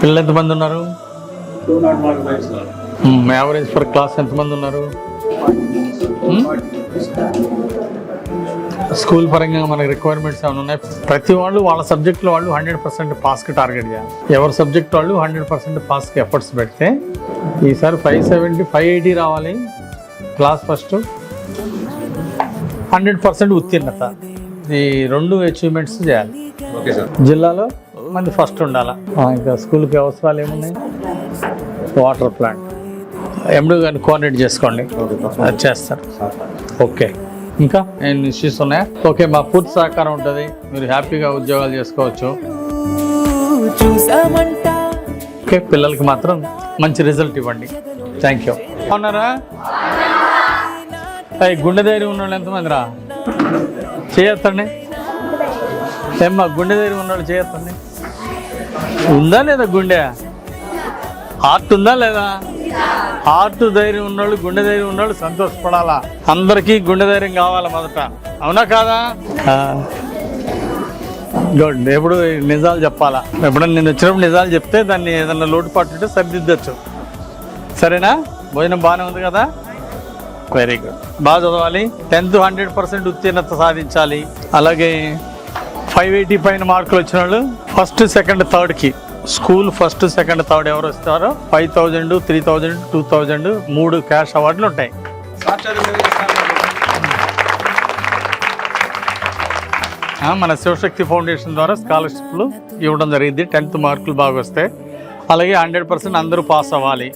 పిల్లలు ఎంతమంది ఉన్నారు? యావరేజ్ ఫర్ క్లాస్ ఎంతమంది ఉన్నారు? స్కూల్ పరంగా మనకి రిక్వైర్మెంట్స్ ఏమైనా ఉన్నాయి? ప్రతి వాళ్ళు వాళ్ళ సబ్జెక్ట్లో వాళ్ళు హండ్రెడ్ పర్సెంట్ పాస్కి టార్గెట్ చేయాలి. ఎవరి సబ్జెక్ట్ వాళ్ళు హండ్రెడ్ పర్సెంట్ పాస్కి ఎఫర్ట్స్ పెడితే ఈసారి ఫైవ్ సెవెంటీ ఫైవ్ ఎయిటీ రావాలి. క్లాస్ ఫస్ట్ హండ్రెడ్ పర్సెంట్ ఉత్తీర్ణత. ఈ రెండు అచీవ్మెంట్స్ చేయాలి. ఓకే సార్ జిల్లాలో మంది ఫస్ట్ ఉండాలా? ఇంకా స్కూల్కి అవసరాలు ఏమున్నాయి? వాటర్ ప్లాంట్ ఎండు గారిని కోఆర్డినేట్ చేసుకోండి. అది చేస్తారు. ఓకే. ఇంకా? ఏం ఇష్యూస్ ఉన్నాయా? ఓకే మా పూర్తి సహకారం ఉంటుంది. మీరు హ్యాపీగా ఉద్యోగాలు చేసుకోవచ్చు. ఓకే పిల్లలకి మాత్రం మంచి రిజల్ట్ ఇవ్వండి. థ్యాంక్ యూ అవునారా అయ్యి గుండె ధైర్యం ఉన్న వాళ్ళు ఎంతమంది రా చేయొద్దండి ఏమ్మా గుండె ధైర్యం ఉన్నవాళ్ళు చేయొద్దండి ఉందా లేదా గుండె? హార్ట్ ఉందా లేదా? హార్ట్ ధైర్యం ఉన్నోళ్ళు గుండె ధైర్యం ఉన్నోళ్ళు సంతోషపడాలా? అందరికీ గుండె ధైర్యం కావాలా మొదట. అవునా కాదా? గుడ్ ఎప్పుడు నిజాలు చెప్పాలా? ఎప్పుడన్నా నేను వచ్చినప్పుడు నిజాలు చెప్తే దాన్ని ఏదన్నా లోటుపాటు ఉంటే సరిదిద్దచ్చు. సరేనా? భోజనం బాగానే ఉంది కదా? వెరీ గుడ్ బాగా చదవాలి. టెన్త్ హండ్రెడ్ పర్సెంట్ ఉత్తీర్ణత సాధించాలి. అలాగే ఫైవ్ ఎయిటీ పైన మార్కులు వచ్చిన వాళ్ళు ఫస్ట్ సెకండ్ థర్డ్కి స్కూల్ ఫస్ట్ సెకండ్ థర్డ్ ఎవరు వస్తారో five thousand three thousand two thousand మూడు క్యాష్ అవార్డులు ఉంటాయి. మన శివశక్తి ఫౌండేషన్ ద్వారా స్కాలర్షిప్లు ఇవ్వడం జరిగింది. టెన్త్ మార్కులు బాగా వస్తే అలాగే హండ్రెడ్ పర్సెంట్ అందరూ పాస్ అవ్వాలి.